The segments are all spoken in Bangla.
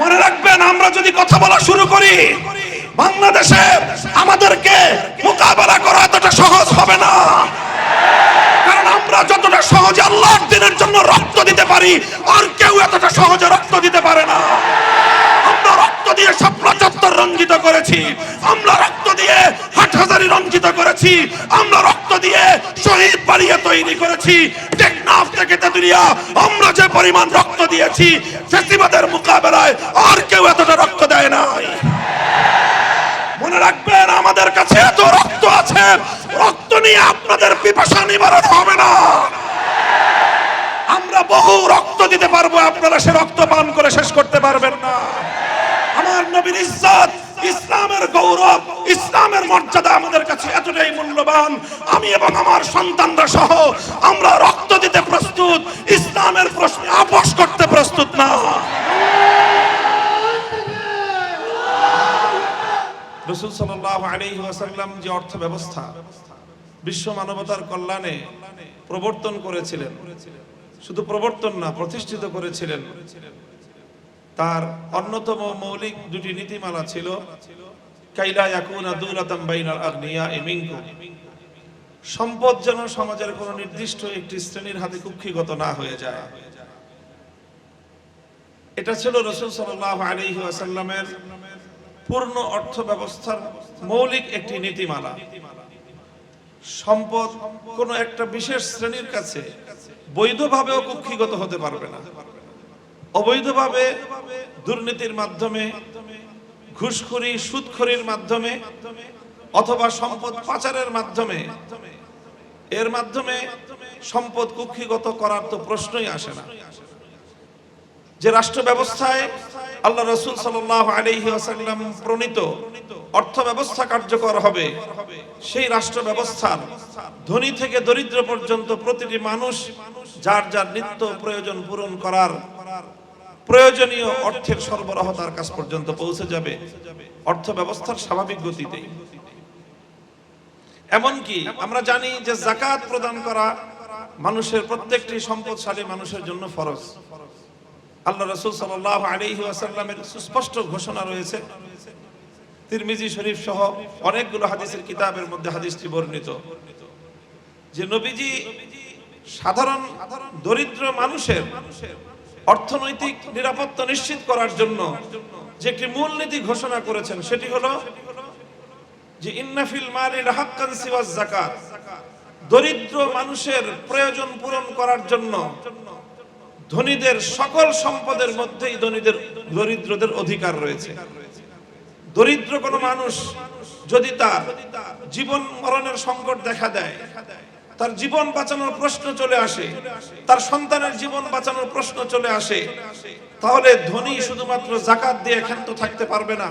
মনে রাখবেন, আমরা যদি কথা বলা শুরু করি, বাংলাদেশে আমাদেরকে মোকাবেলা করা এতটা সহজ হবে না। কারণ আমরা যতটা সহজে আল্লাহ দিনের জন্য রক্ত দিতে পারি, আর কেউ এতটা সহজে রক্ত দিতে পারে না। রক্ত দিয়ে শাপলা চত্বর রঞ্জিত করেছি। আমরা রক্ত দিয়ে হাট হাটহাজারি রঞ্জিত করেছি। আমরা রক্ত দিয়ে শহীদ বাড়িয়ে তৈরি করেছি। টেকনাফ থেকে তেতুলিয়া, আমরা যে পরিমাণ রক্ত দিয়েছি, ফেসিবাদের মোকাবেলায় আর কেউ এতটা রক্ত দেয় নাই। মনে রাখবেন, আমাদের কাছে এত রক্ত আছে, রক্ত নিয়ে আপনাদের পিপাসা নিবারণ হবে না। আমরা বহু রক্ত দিতে পারব, আপনারা সে রক্ত পান করে শেষ করতে পারবেন না। আমার নবীর ইজ্জত, ইসলামের গৌরব, ইসলামের মর্যাদা আমাদের কাছে এতটাই মূল্যবান। আমি এবং আমার সন্তানরা সহ আমরা রক্ত দিতে প্রস্তুত, ইসলামের প্রশ্নে আপোষ করতে প্রস্তুত না। রসুল সাল্লাহ আলাইহি ওয়াসাল্লাম যে অর্থ ব্যবস্থা বিশ্ব মানবতার কল্যাণে প্রবর্তন করেছিলেন, শুধু প্রবর্তন না, প্রতিষ্ঠিত করেছিলেন তার অন্যতম মৌলিক দুটি নীতিমালা ছিল, কাইলা ইয়াকুনা দুলাতাম বাইনাল আগনিয়া মিনকুম। সম্পদ যেন সমাজের কোন নির্দিষ্ট একটি শ্রেণির হাতে কুক্ষিগত না হয়ে যায়। এটা ছিল রসুল সাল্লাহ আলাইহি ওয়াসাল্লামের পূর্ণ অর্থ ব্যবস্থার মৌলিক একটি নীতিমালা। সম্পদ কোন একটা বিশেষ শ্রেণির কাছে বৈধভাবেও কুক্ষিগত হতে পারবে না। অবৈধভাবে দুর্নীতির মাধ্যমে, ঘুষখুরি, সুদখুরির মাধ্যমে, অথবা সম্পদ পাচারের মাধ্যমে, এর মাধ্যমে সম্পদ কুক্ষিগত করার তো প্রশ্নই আসে না। যে রাষ্ট্র ব্যবস্থায় আল্লাহ রসুল আসাল্লাম প্রণীত অর্থ ব্যবস্থা কার্যকর হবে, সেই রাষ্ট্র ব্যবস্থার ধনী থেকে দরিদ্র পর্যন্ত প্রতিটি মানুষ যার যার নিত্য প্রয়োজন পূরণ করার প্রয়োজনীয় অর্থের সরবরাহ তার কাছ পর্যন্ত পৌঁছে যাবে। অর্থ ব্যবস্থার স্বাভাবিক গতিতেই এমনকি আমরা জানি যে জাকাত প্রদান করা মানুষের প্রত্যেকটি সম্পদশালী মানুষের জন্য ফরজ। আল্লাহ রসুল সাল্লাহ আলাইহি ওয়াসাল্লামের সুস্পষ্ট ঘোষণা রয়েছে। তিরমিজি শরীফ সহ অনেকগুলো হাদিসের কিতাবের মধ্যে হাদিসটি বর্ণিত। যে নবীজি সাধারণ দরিদ্র মানুষের অর্থনৈতিক নিরাপত্তা নিশ্চিত করার জন্য যে একটি মূলনীতি ঘোষণা করেছেন, সেটি হলো যে ইন্নাফিল মালি হাক্কান সিওয়াজ যাকাত। দরিদ্র মানুষের প্রয়োজন পূরণ করার জন্য ধনীদের সকল সম্পদের মধ্যেই ধনীদের, দরিদ্রদের অধিকার রয়েছে। দরিদ্র কোনো মানুষ যদি তার জীবন মরণের সংকট দেখা দেয় তার জীবন বাঁচানোর প্রশ্ন চলে আসে, তার সন্তানের জীবন বাঁচানোর প্রশ্ন চলে আসে। তাহলে ধনী শুধুমাত্র জাকাত দিয়ে ক্ষান্ত থাকতে পারবে না,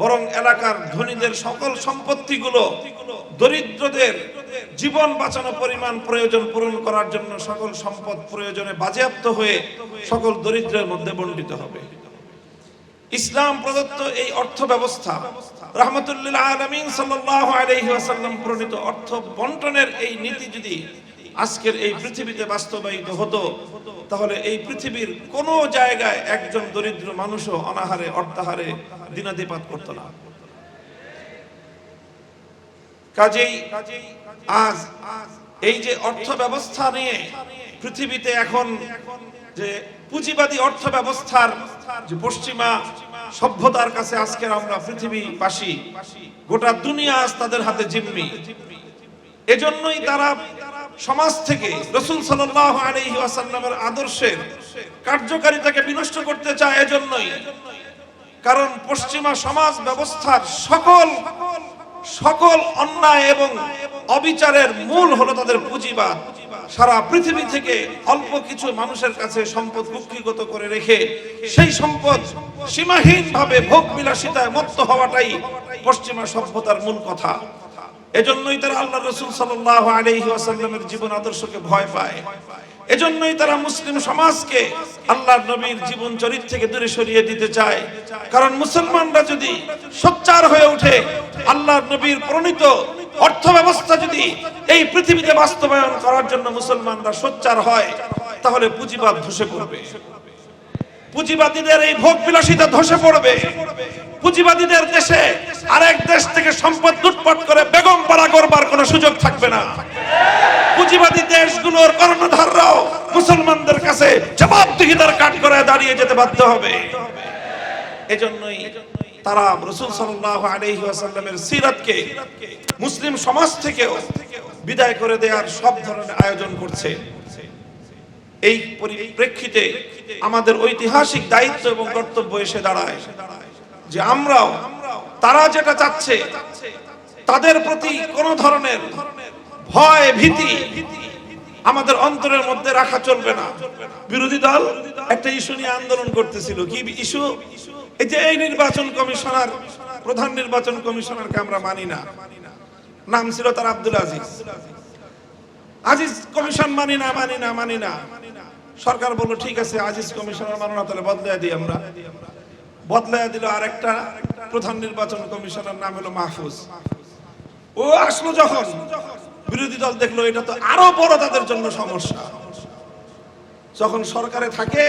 বরং এলাকার ধনীদের সকল সম্পত্তিগুলো দরিদ্রদের জীবন বাঁচানো পরিমাণ প্রয়োজন পূরণ করার জন্য সকল সম্পদ প্রয়োজনে বাজেয়াপ্ত হয়ে সকল দরিদ্রের মধ্যে বণ্টিত হবে। ইসলাম প্রদত্ত এই অর্থ ব্যবস্থা রহমতুল্লাহ আলমিন প্রণীত অর্থ বন্টনের এই নীতি যদি আজকের এই পৃথিবীতে বাস্তবায়িত হতো, তাহলে এই পৃথিবীর কোন জায়গায় একজন দরিদ্র মানুষও অনাহারে অর্থাহারে দিনাতিপাত করতো না। কাজেই আজ এই যে অর্থ ব্যবস্থা নিয়ে পৃথিবীতে এখন যে পুঁজিবাদী অর্থ ব্যবস্থার যে পশ্চিমা সভ্যতার কাছে আজকের আমরা পৃথিবীবাসী, গোটা দুনিয়া আজ তাদের হাতে জিম্মি। এজন্যই তারা সমাজ থেকে রসুল সাল্লাহ আদর্শের কার্যকারিতাকে বিনষ্ট করতে চায় এজন্যই। কারণ পশ্চিমা সমাজ ব্যবস্থার সকল সকল অন্যায় এবং অবিচারের মূল হলো তাদের পুঁজিবাদ। সারা পৃথিবী থেকে অল্প কিছু মানুষের কাছে সম্পদ কুক্ষিগত করে রেখে সেই সম্পদ সীমাহীন ভাবে ভোগ বিলাসিতায় মত্ত হওয়াটাই পশ্চিমা সভ্যতার মূল কথা। এজন্যই তারা আল্লাহ রসুল সাল্লাহ আলহি আসাল্লামের জীবন আদর্শকে ভয় পায়। এজন্যই তারা মুসলিম সমাজকে আল্লাহর নবীর জীবন চরিত্র থেকে দূরে সরিয়ে দিতে চায়। কারণ মুসলমানরা যদি সোচ্চার হয়ে ওঠে, আল্লাহর নবীর প্রণীত অর্থ ব্যবস্থা যদি এই পৃথিবীতে বাস্তবায়ন করার জন্য মুসলমানরা সোচ্চার হয়, তাহলে পুঁজিবাদ ধসে পড়বে। পুঁজিবাদীদের এই ভোগ বিলাসিতা ধসে পড়বে। পুঁজিবাদীদের দেশে আরেক দেশ থেকে সম্পদ লুটপাট করে বেগম পাড়া করবার কোনো সুযোগ থাকবে না। পুঁজিবাদী দেশগুলোর কর্ণধাররাও মুসলমানদের কাছে জবাবদিহিতার কাঠ করে দাঁড়িয়ে যেতে বাধ্য হবে। এজন্যই তারা রসুল আলাইহি ওয়াসাল্লামের সিরাতকে মুসলিম সমাজ থেকেও বিদায় করে দেওয়ার সব ধরনের আয়োজন করছে। এই পরিপ্রেক্ষিতে আমাদের ঐতিহাসিক দায়িত্ব এবং কর্তব্য এসে দাঁড়ায় যে আমরাও তারা যেটা চাচ্ছে, তাদের প্রতি কোন ধরনের ভয়, ভীতি আমাদের অন্তরের মধ্যে রাখা চলবে না। বিরোধী দল একটা ইস্যু নিয়ে আন্দোলন করতেছিল। কি ইস্যু? এই যে এই নির্বাচন কমিশনার, প্রধান নির্বাচন কমিশনারকে আমরা মানি না। নাম ছিল তার আব্দুল আজিজ। আজিজ কমিশন মানি না মানি না মানি না। সরকার বলল, ঠিক আছে, আজিজ কমিশনার মানো না, তাহলে বদলাই দিই আমরা। বদলাই দিল আরেকটা প্রধান নির্বাচন কমিশনার, নাম হলো মাহফুজ। ও আসলো যখন, বিরোধী দল দেখল এটা তো আরও বড় তাদের জন্য সমস্যা। যখন সরকারে থাকে,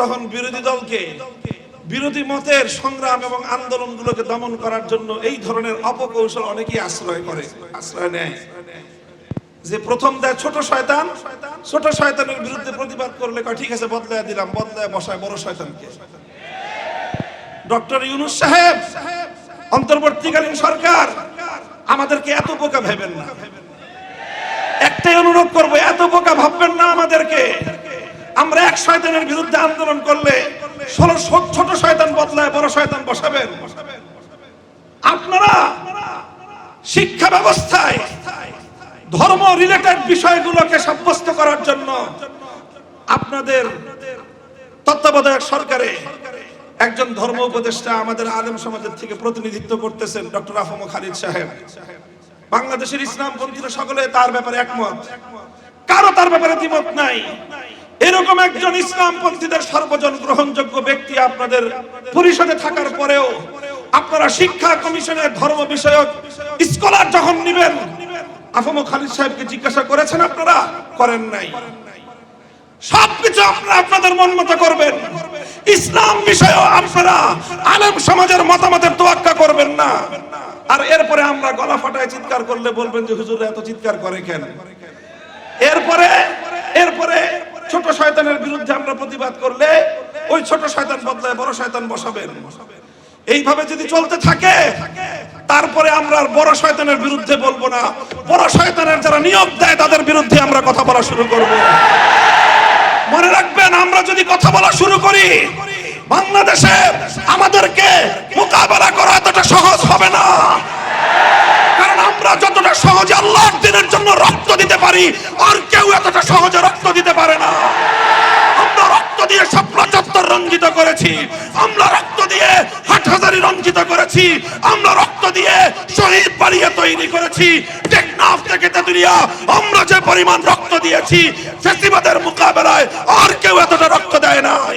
তখন বিরোধী দলকে বিরোধী মতের সংগ্রাম এবং আন্দোলনগুলোকে দমন করার জন্য এই ধরনের অপকৌশল অনেকেই আশ্রয় করে, আশ্রয় নেয়। যে প্রথম দেয় ছোট শয়তান, ছোট শয়তানের বিরুদ্ধে প্রতিবাদ করলে কয়, ঠিক আছে, বদলায় দিলাম, বদলায় বসায় বড় শয়তানকে। ডক্টর ইউনুস সাহেব, অন্তর্বর্তীকালীন সরকার, আমাদেরকে এত বোকা ভেবেন না। একটাই অনুরোধ করব, এত বোকা ভাববেন না আমাদেরকে। আমরা এক শয়তানের বিরুদ্ধে আন্দোলন করলে ছোট শয়তান বদলায়, বড় শয়তান বসাবেন। আপনারা শিক্ষা ব্যবস্থায়, ধর্ম রিলেটেড বিষয়গুলোকে সাব্যস্ত করার জন্য আপনাদের তত্ত্বাবধায়ক সরকারে একজন ধর্ম উপদেষ্টা আমাদের আলেম সমাজের থেকে প্রতিনিধিত্ব করতেছেন, ডক্টর আফম খালিদ সাহেব। বাংলাদেশের ইসলাম পন্থীরা সকলে তার ব্যাপারে একমত। কারও তার ব্যাপারে দ্বিমত নাই। এরকম একজন ইসলাম পন্থীদের সর্বজন গ্রহণযোগ্য ব্যক্তি আপনাদের পরিষদে থাকার পরেও আপনারা শিক্ষা কমিশনের ধর্ম বিষয়ক স্কলার যখন নিবেন, আফম খালিদ সাহেবকে জিজ্ঞাসা করেছেন, আপনারা করেন নাই? সবকিছু আপনারা আপনাদের মন মতো করবেন। ইসলাম বিষয়ে আপনারা আলেম সমাজের মতামতের তোয়াক্কা করবেন না। আর এরপরে আমরা গলা ফাটায় চিৎকার করলে বলবেন যে হুজুর এত চিৎকার করে কেন? এরপরে এরপরে ছোট শয়তানের বিরুদ্ধে আমরা প্রতিবাদ করলে ওই ছোট শয়তান বদলায়, বড় শয়তান বসাবেন এইভাবে যদি চলতে থাকে, তারপরে আমরা আর বড় শয়তানের বিরুদ্ধে বলব না। বড় শয়তানের যারা নিয়োগ দেয়, তাদের বিরুদ্ধে আমরা কথা বলা শুরু করব। মনে রাখবেন, আমরা যদি কথা বলা শুরু করি, বাংলাদেশে আমাদেরকে মোকাবেলা করা এতটা সহজ হবে না। আমরা যতটা সহজে আল্লাহর দিনের জন্য রক্ত দিতে পারি, আর কেউ এতটা সহজে রক্ত দিতে পারে না। আমরা রক্ত দিয়ে শাপলা চত্বর রঞ্জিত করেছি, আমরা রক্ত দিয়ে হাটহাজারি রঞ্জিত করেছি, আমরা রক্ত দিয়ে শহীদ বাড়িয়ে তৈরি করেছি। টেকনাফ থেকে তেতুলিয়া আমরা যে পরিমাণ রক্ত দিয়েছি, ফেসিবাদের মোকাবেলায় আর কেউ এতটা রক্ত দেয় নাই।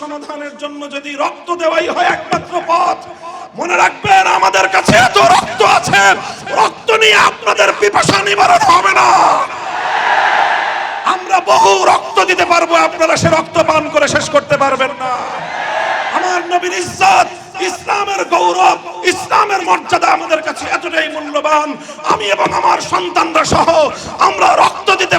সমাধানের জন্য যদি রক্ত দেওয়াই হয় একমাত্র পথ, মনে রাখবেন আমাদের কাছে এত রক্ত আছে, রক্ত নিয়ে আপনাদের পিপাসা নিবারণ হবে না। আমরা বহু রক্ত দিতে পারব, আপনারা সে রক্ত পান করে শেষ করতে পারবেন না। আমার নবীর ইজ্জত, ইসলামের গৌরব, ইসলামের মর্যাদা আমাদের কাছে এতটাই মূল্যবান। আমি এবং আমার সন্তানরা সহ আমরা রক্ত দিতে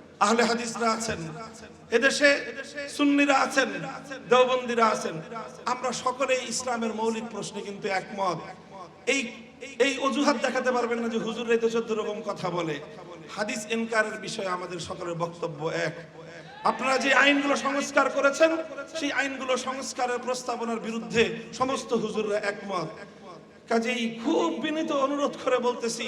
আহলে হাদিসরা আছেন, এদেশে সুন্নিরা আছেন, দেওবন্দিরা আছেন। আমরা সকলেই ইসলামের মৌলিক প্রশ্নে কিন্তু একমত। এই এই অজুহাত দেখাতে পারবেন না যে হুজুর তো চোদ্দ রকম কথা বলে। হাদিস এনকারের বিষয়ে আমাদের সকলের বক্তব্য এক। আপনারা যে আইনগুলো সংস্কার করেছেন, সেই আইনগুলো সংস্কারের প্রস্তাবনার বিরুদ্ধে সমস্ত হুজুররা একমত। কাজেই খুব বিনীত অনুরোধ করে বলতেছি